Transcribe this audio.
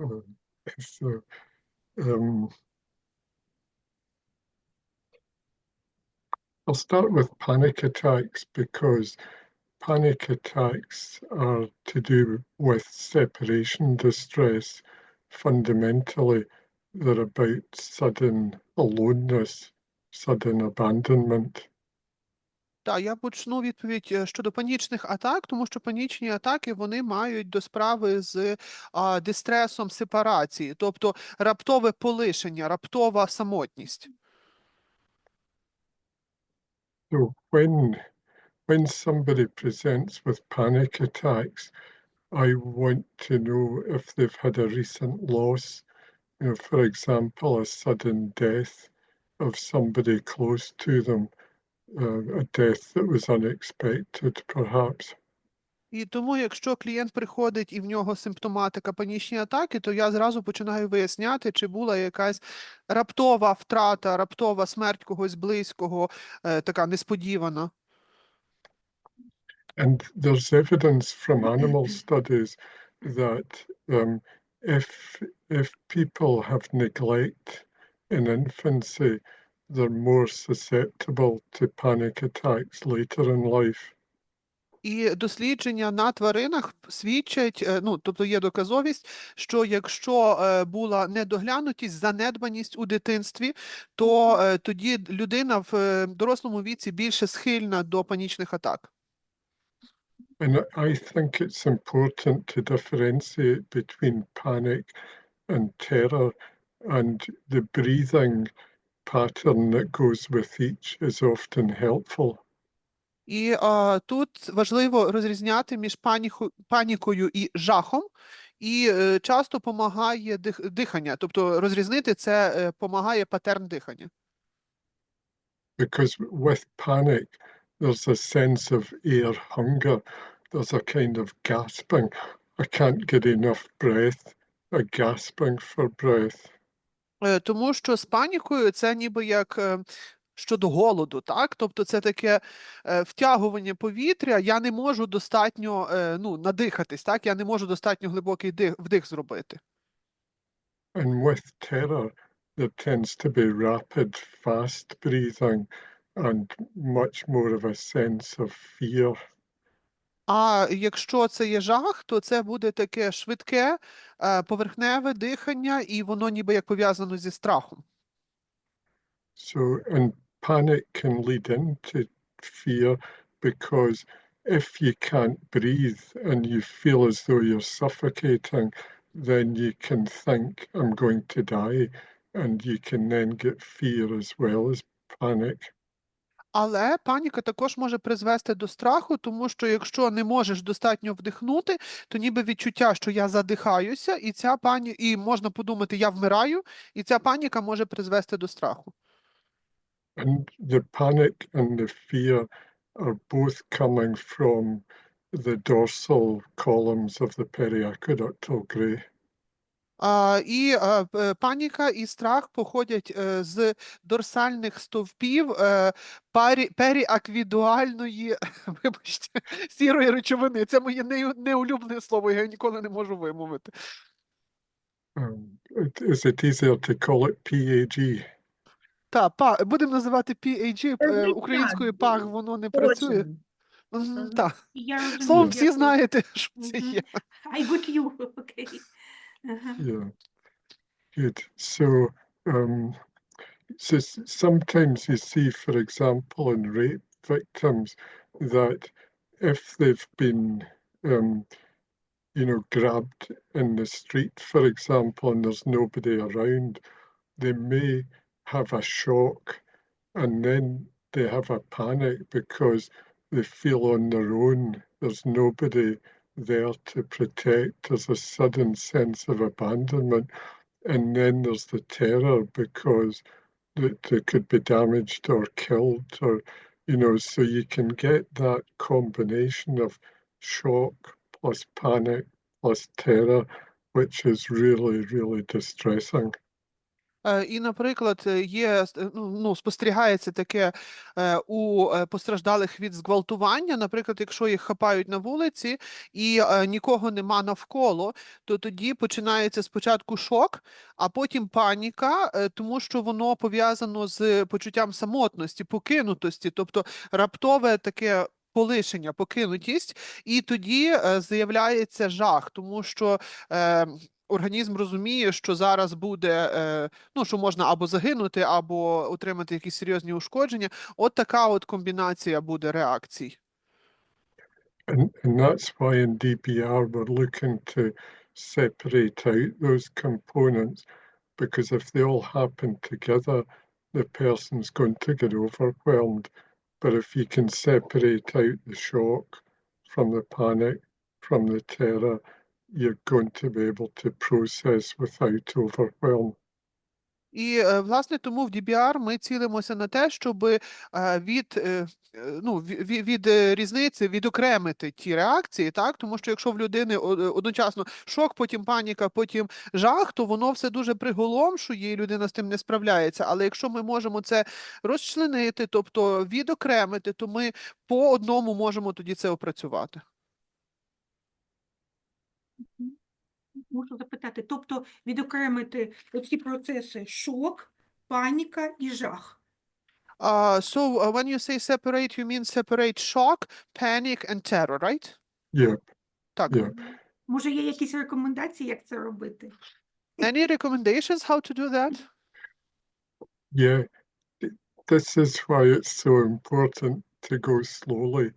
Uh, um, I'll start with panic attacks because panic attacks are to do with separation distress. Fundamentally, they're about sudden aloneness, sudden abandonment. Так, я почну відповідь е, щодо панічних атак, тому що панічні атаки вони мають до справи з а, дистресом сепарації, тобто раптове полишення, раптова самотність. So when when somebody presents with panic attacks, I want to know if they've had a recent loss. You know, for example, a sudden death of somebody close to them, a death that was unexpected, perhaps. І тому, якщо клієнт приходить і в нього симптоматика панічні атаки, то я зразу починаю виясняти, чи була якась раптова втрата, раптова смерть когось близького, е, така несподівана. And there's evidence from animal studies that um, if if people have neglect in infancy, they're more susceptible to panic attacks later in life. І дослідження на тваринах свідчать, е, ну тобто є доказовість, що якщо е, була недоглянутість, занедбаність у дитинстві, то е, тоді людина в е, дорослому віці більше схильна до панічних атак. And I think it's important to differentiate between panic and terror, and the breathing pattern that goes with each is often helpful. І а, тут важливо розрізняти між паніху, панікою і жахом, і е, часто допомагає дих, дихання, тобто розрізнити це е, помагає патерн дихання. because with panic, there's a sense of air hunger. There's a kind of gasping. I can't get enough breath, a gasping for breath. Е, Тому що з панікою це ніби як е, щодо голоду, так? Тобто це таке е, втягування повітря, я не можу достатньо е, ну, надихатись, так? Я не можу достатньо глибокий дих, вдих зробити. And with terror, there tends to be rapid, fast breathing and much more of a sense of fear. А якщо це є жах, то це буде таке швидке, е, поверхневе дихання, і воно ніби як пов'язано зі страхом. So, and panic can lead into fear because if you can't breathe and you feel as though you're suffocating, then you can think, I'm going to die, and you can then get fear as well as panic. Але паніка також може призвести до страху, тому що якщо не можеш достатньо вдихнути, то ніби відчуття, що я задихаюся, і ця пані... і можна подумати, я вмираю, і ця паніка може призвести до страху. And the panic and the fear are both coming from the dorsal columns of the periaqueductal gray. А, і а, паніка і страх походять е, з дорсальних стовпів е, парі, періаквідуальної, вибачте, сірої речовини. Це моє неулюблене слово, я його ніколи не можу вимовити. Um, is it easier to call it PAG? Та, па, будемо називати PAG, е, Е, українською паг воно не працює. Точно. Мгм, Ага. Та. Я розумію, Словом, всі знаєте, що це є. I got you. Окей. Uh-huh. Yeah. Good. So, um, so sometimes you see, for example, in rape victims, that if they've been, um, you know, grabbed in the street, for example, and there's nobody around, they may have a shock and then they have a panic because they feel on their own. There's nobody there to protect. There's a sudden sense of abandonment. And then there's the terror because that they could be damaged or killed or you know, so you can get that combination of shock plus panic plus terror, which is really, really distressing. Е, І, наприклад, е, є е, ну, ну, спостерігається таке у постраждалих від зґвалтування. Наприклад, якщо їх хапають на вулиці і нікого нема навколо, то тоді починається спочатку шок, а потім паніка, тому що воно пов'язано з почуттям самотності, покинутості, тобто раптове таке. Полишення, покинутість, і тоді е, з'являється жах, тому що е, організм розуміє, що зараз буде е, ну, що можна або загинути, або отримати якісь серйозні ушкодження. От така от комбінація буде реакцій. And, and that's why in DBR we're looking to separate out those components because if they all happen together, the person's going to get overwhelmed. But if you can separate out the shock from the panic, from the terror, you're going to be able to process without overwhelm. І, е, власне, тому в DBR ми цілимося на те, щоб від, е, е, ну, ві- ві- від е, різниці відокремити ті реакції, так? Тому що якщо в людини е, одночасно шок, потім паніка, потім жах, то воно все дуже приголомшує, і людина з тим не справляється. Але якщо ми можемо це розчленити, тобто відокремити, то ми по одному можемо тоді це опрацювати. Можу запитати, тобто відокремити оці процеси шок, паніка і жах. Uh, so uh, when you say separate, you mean separate shock, panic, and terror, right? Yep. Так. Yeah. Може, є якісь рекомендації, як це робити? Any recommendations how to do that? Yeah, th- this is why it's so important to go slowly